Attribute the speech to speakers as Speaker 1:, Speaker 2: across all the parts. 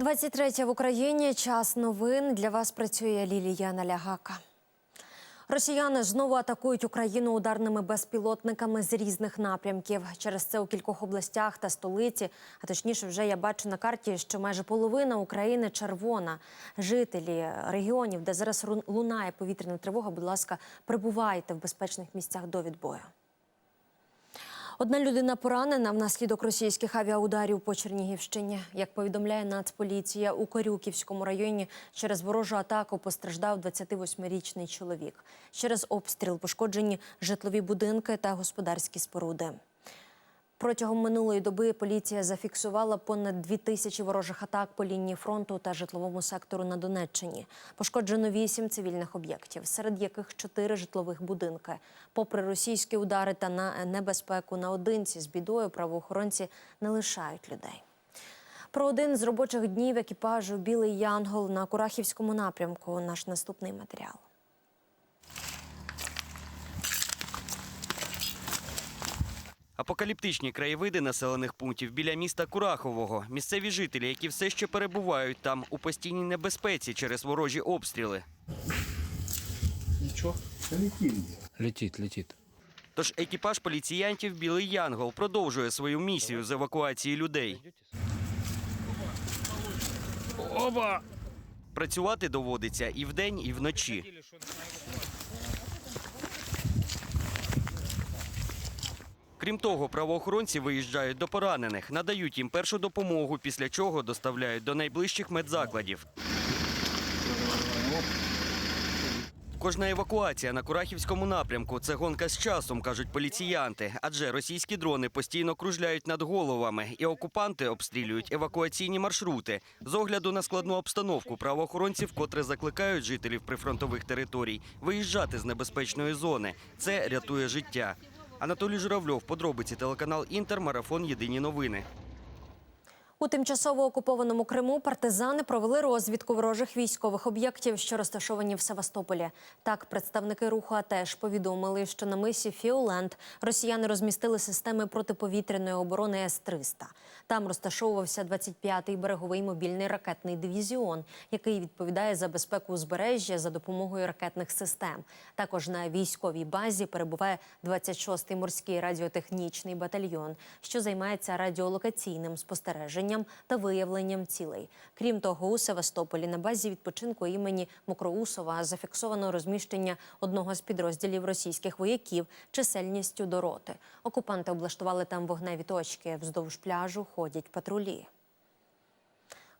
Speaker 1: 23 в Україні. Час новин. Для вас працює Лілія Налягака. Росіяни знову атакують Україну ударними безпілотниками з різних напрямків. Через це у кількох областях та столиці, а точніше, вже я бачу на карті, що майже половина України червона. Жителі регіонів, де зараз лунає повітряна тривога, будь ласка, прибувайте в безпечних місцях до відбою. Одна людина поранена внаслідок російських авіаударів по Чернігівщині. Як повідомляє Нацполіція, у Корюківському районі через ворожу атаку постраждав 28-річний чоловік. Через обстріл пошкоджені житлові будинки та господарські споруди. Протягом минулої доби поліція зафіксувала понад дві тисячі ворожих атак по лінії фронту та житловому сектору на Донеччині. Пошкоджено вісім цивільних об'єктів, серед яких чотири житлових будинки. Попри російські удари та на небезпеку наодинці з бідою, правоохоронці не лишають людей. Про один з робочих днів екіпажу Білий Янгол на Курахівському напрямку. Наш наступний матеріал.
Speaker 2: Апокаліптичні краєвиди населених пунктів біля міста Курахового. Місцеві жителі, які все ще перебувають там у постійній небезпеці через ворожі обстріли.
Speaker 3: Ничего, полетим.
Speaker 4: Летит, летит.
Speaker 2: Тож екіпаж поліціянтів Білий Янгол продовжує свою місію з евакуації людей. Оба! Працювати доводиться і вдень, і вночі. Крім того, правоохоронці виїжджають до поранених, надають їм першу допомогу, після чого доставляють до найближчих медзакладів. Кожна евакуація на Курахівському напрямку це гонка з часом, кажуть поліціянти. Адже російські дрони постійно кружляють над головами, і окупанти обстрілюють евакуаційні маршрути. З огляду на складну обстановку правоохоронці вкотре закликають жителів прифронтових територій виїжджати з небезпечної зони. Це рятує життя. Анатолій Журавльов, подробиці телеканал Інтер, марафон. Єдині новини.
Speaker 1: У тимчасово окупованому Криму партизани провели розвідку ворожих військових об'єктів, що розташовані в Севастополі. Так, представники руху АТЕШ повідомили, що на мисі Фіоленд росіяни розмістили системи протиповітряної оборони С-300. Там розташовувався 25-й береговий мобільний ракетний дивізіон, який відповідає за безпеку узбережжя за допомогою ракетних систем. Також на військовій базі перебуває 26-й морський радіотехнічний батальйон, що займається радіолокаційним спостереженням та виявленням цілей. Крім того, у Севастополі на базі відпочинку імені Мокроусова зафіксовано розміщення одного з підрозділів російських вояків чисельністю до роти. Окупанти облаштували там вогневі точки. Вздовж пляжу ходять патрулі.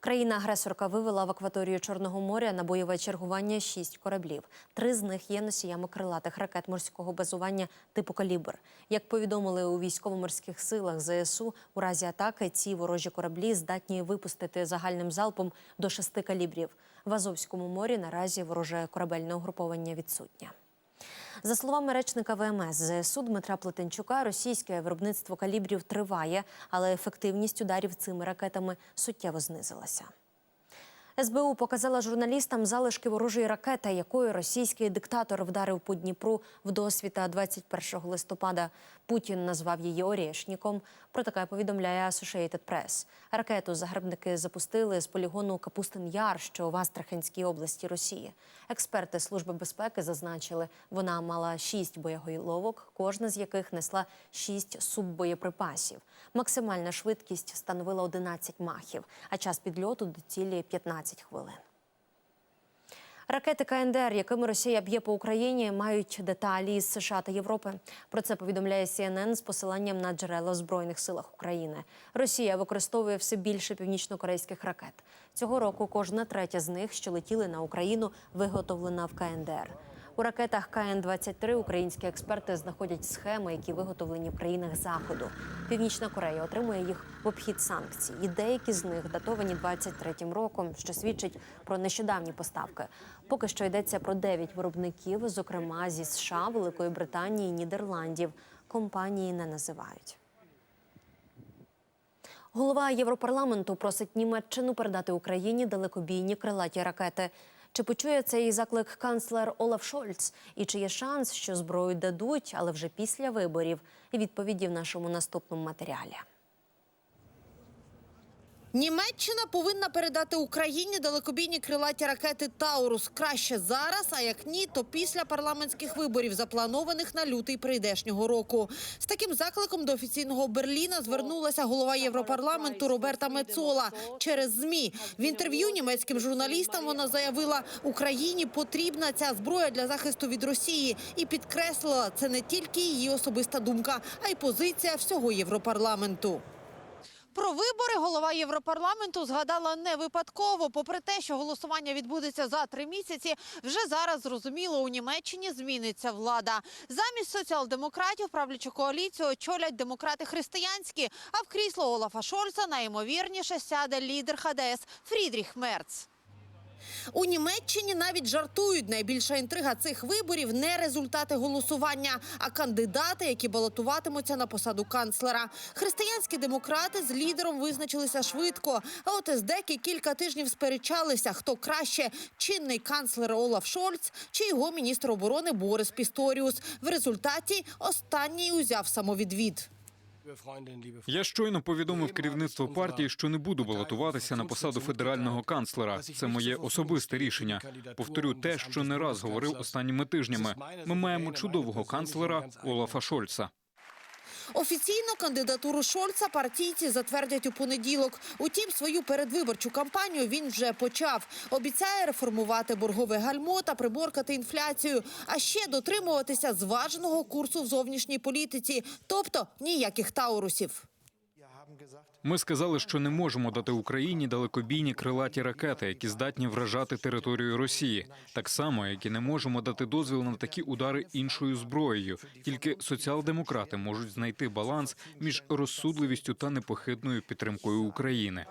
Speaker 1: Країна-агресорка вивела в акваторію Чорного моря на бойове чергування шість кораблів. Три з них є носіями крилатих ракет морського базування типу «Калібр». Як повідомили у військово-морських силах ЗСУ, у разі атаки ці ворожі кораблі здатні випустити загальним залпом до шести калібрів. В Азовському морі наразі вороже корабельне угруповання відсутнє. За словами речника ВМС ЗСУ Дмитра Плетенчука, російське виробництво калібрів триває, але ефективність ударів цими ракетами суттєво знизилася. СБУ показала журналістам залишки ворожої ракети, якою російський диктатор вдарив по Дніпру в досвіта 21 листопада. Путін назвав її Орєшніком. Про таке повідомляє Associated Press. Ракету загарбники запустили з полігону Капустин Яр, що в Астраханській області Росії. Експерти Служби безпеки зазначили, вона мала шість боєголовок, кожна з яких несла шість суббоєприпасів. Максимальна швидкість становила 11 махів, а час підльоту до цілі 15 хвилин. Ракети КНДР, якими Росія б'є по Україні, мають деталі із США та Європи. Про це повідомляє CNN з посиланням на джерела збройних силах України. Росія використовує все більше північно-корейських ракет. Цього року кожна третя з них, що летіли на Україну, виготовлена в КНДР. У ракетах КН-23 українські експерти знаходять схеми, які виготовлені в країнах заходу. Північна Корея отримує їх в обхід санкцій, і деякі з них датовані 23-м роком, що свідчить про нещодавні поставки. Поки що йдеться про 9 виробників, зокрема зі США, Великої Британії, Нідерландів. Компанії не називають. Голова Європарламенту просить Німеччину передати Україні далекобійні крилаті ракети. Чи почує цей заклик канцлер Олаф Шольц? І чи є шанс, що зброю дадуть, але вже після виборів? Відповіді в нашому наступному матеріалі.
Speaker 3: Німеччина повинна передати Україні далекобійні крилаті ракети Таурус краще зараз. А як ні, то після парламентських виборів, запланованих на лютий прийдешнього року. З таким закликом до офіційного Берліна звернулася голова Європарламенту Роберта Мецола через змі. В інтерв'ю німецьким журналістам вона заявила, Україні потрібна ця зброя для захисту від Росії і підкреслила, це не тільки її особиста думка, а й позиція всього Європарламенту. Про вибори голова Європарламенту згадала не випадково. Попри те, що голосування відбудеться за три місяці, вже зараз зрозуміло, у Німеччині зміниться влада. Замість соціал-демократів правлячу коаліцію очолять демократи християнські. А в крісло Олафа Шольца найімовірніше сяде лідер ХДС Фрідріх Мерц. У Німеччині навіть жартують. Найбільша інтрига цих виборів не результати голосування, а кандидати, які балотуватимуться на посаду канцлера. Християнські демократи з лідером визначилися швидко. А от СДЕКи кілька тижнів сперечалися, хто краще чинний канцлер Олаф Шольц чи його міністр оборони Борис Пісторіус. В результаті останній узяв самовідвід.
Speaker 4: Я щойно повідомив керівництво партії, що не буду балотуватися на посаду федерального канцлера. Це моє особисте рішення. Повторю те, що не раз говорив останніми тижнями. Ми маємо чудового канцлера Олафа Шольца.
Speaker 3: Офіційно кандидатуру Шольца партійці затвердять у понеділок. Утім, свою передвиборчу кампанію він вже почав. Обіцяє реформувати боргове гальмо та приборкати інфляцію, а ще дотримуватися зваженого курсу в зовнішній політиці, тобто ніяких таурусів.
Speaker 4: Ми сказали, що не можемо дати Україні далекобійні крилаті ракети, які здатні вражати територію Росії, так само, як і не можемо дати дозвіл на такі удари іншою зброєю. Тільки соціал-демократи можуть знайти баланс між розсудливістю та непохитною підтримкою України.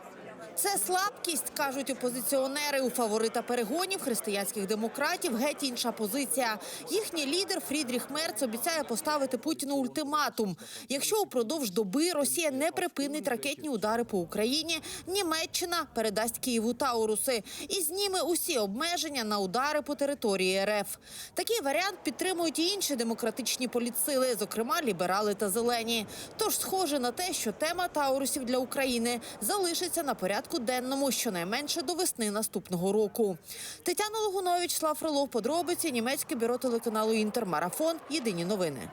Speaker 3: Це слабкість, кажуть опозиціонери. У фаворита перегонів християнських демократів геть інша позиція. Їхній лідер Фрідріх Мерц обіцяє поставити Путіну ультиматум. Якщо упродовж доби Росія не припинить ракетні удари по Україні, Німеччина передасть Києву Тауруси і зніме усі обмеження на удари по території РФ. Такий варіант підтримують і інші демократичні політсили, зокрема ліберали та зелені. Тож схоже на те, що тема Таурусів для України залишиться на порядку денному щонайменше до весни наступного року. Тетяна Логунович, Слав Фролов, подробиці, німецьке бюро телеканалу Інтермарафон. Єдині новини.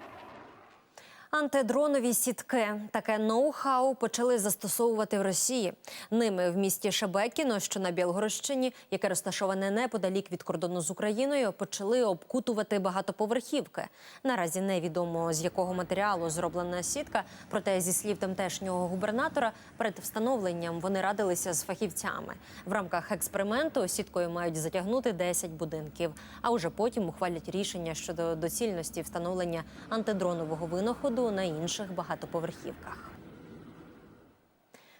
Speaker 1: Антидронові сітки таке ноу-хау почали застосовувати в Росії. Ними в місті Шебекіно, що на Білгородщині, яке розташоване неподалік від кордону з Україною, почали обкутувати багатоповерхівки. Наразі невідомо з якого матеріалу зроблена сітка. Проте, зі слів тамтешнього губернатора, перед встановленням вони радилися з фахівцями. В рамках експерименту сіткою мають затягнути 10 будинків, а уже потім ухвалять рішення щодо доцільності встановлення антидронового винаходу на інших багатоповерхівках.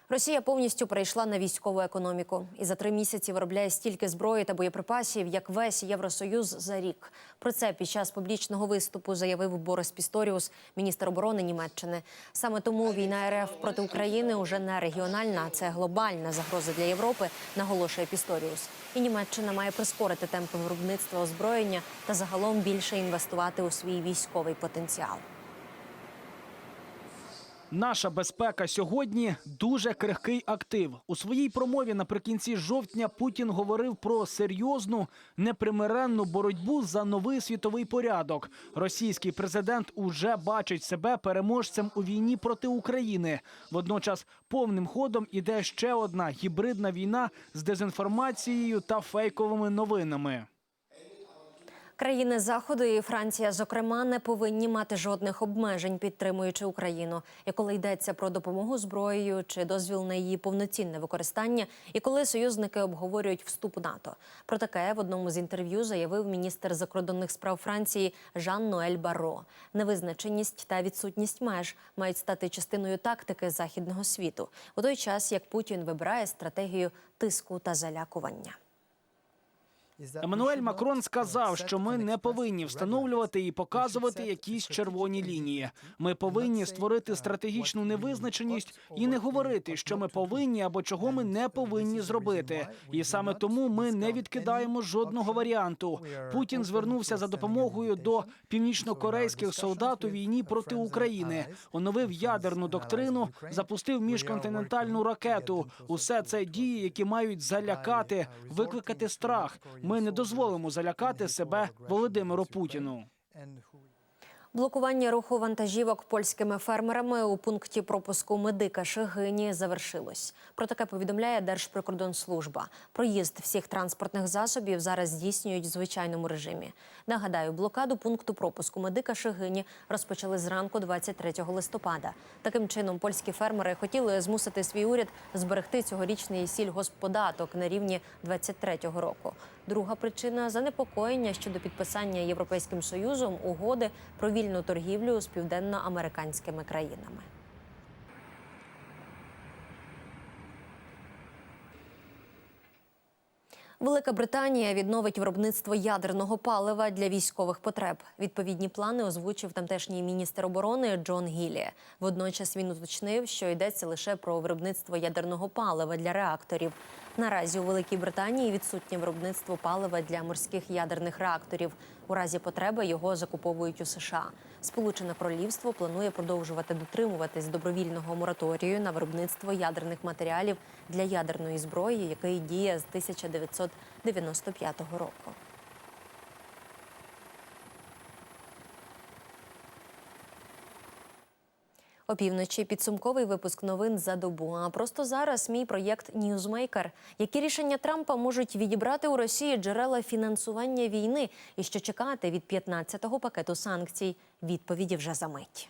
Speaker 1: Росія повністю перейшла на військову економіку і за три місяці виробляє стільки зброї та боєприпасів, як весь Євросоюз за рік. Про це під час публічного виступу заявив Борис Пісторіус, міністр оборони Німеччини. Саме тому війна РФ проти України уже не регіональна, це глобальна загроза для Європи, наголошує Пісторіус. І Німеччина має прискорити темпи виробництва озброєння та загалом більше інвестувати у свій військовий потенціал.
Speaker 5: Наша безпека сьогодні дуже крихкий актив. У своїй промові наприкінці жовтня Путін говорив про серйозну непримиренну боротьбу за новий світовий порядок. Російський президент уже бачить себе переможцем у війні проти України. Водночас повним ходом іде ще одна гібридна війна з дезінформацією та фейковими новинами.
Speaker 1: Країни заходу і Франція, зокрема, не повинні мати жодних обмежень, підтримуючи Україну. І коли йдеться про допомогу зброєю чи дозвіл на її повноцінне використання, і коли союзники обговорюють вступ у НАТО. Про таке в одному з інтерв'ю заявив міністр закордонних справ Франції Жан Ноель Барро. Невизначеність та відсутність меж мають стати частиною тактики західного світу у той час, як Путін вибирає стратегію тиску та залякування.
Speaker 5: Еммануель Макрон сказав, що ми не повинні встановлювати і показувати якісь червоні лінії. Ми повинні створити стратегічну невизначеність і не говорити, що ми повинні або чого ми не повинні зробити. І саме тому ми не відкидаємо жодного варіанту. Путін звернувся за допомогою до північнокорейських солдат у війні проти України, оновив ядерну доктрину, запустив міжконтинентальну ракету. Усе це дії, які мають залякати, викликати страх. Ми не дозволимо залякати себе Володимиру Путіну.
Speaker 1: Блокування руху вантажівок польськими фермерами у пункті пропуску медика Шегині завершилось. Про таке повідомляє Держприкордонслужба. Проїзд всіх транспортних засобів зараз здійснюють в звичайному режимі. Нагадаю, блокаду пункту пропуску медика Шегині розпочали зранку 23 листопада. Таким чином, польські фермери хотіли змусити свій уряд зберегти цьогорічний сільгоспподаток на рівні 23-го року. Друга причина занепокоєння щодо підписання Європейським Союзом угоди про вільну торгівлю з південноамериканськими країнами. Велика Британія відновить виробництво ядерного палива для військових потреб. Відповідні плани озвучив тамтешній міністр оборони Джон Гілі. Водночас він уточнив, що йдеться лише про виробництво ядерного палива для реакторів. Наразі у Великій Британії відсутнє виробництво палива для морських ядерних реакторів. У разі потреби його закуповують у США. Сполучене Королівство планує продовжувати дотримуватись добровільного мораторію на виробництво ядерних матеріалів для ядерної зброї, який діє з 1995 року. Опівночі підсумковий випуск новин за добу. А просто зараз мій проєкт Ньюзмейкер. Які рішення Трампа можуть відібрати у Росії джерела фінансування війни і що чекати від 15-го пакету санкцій? Відповіді вже за мить.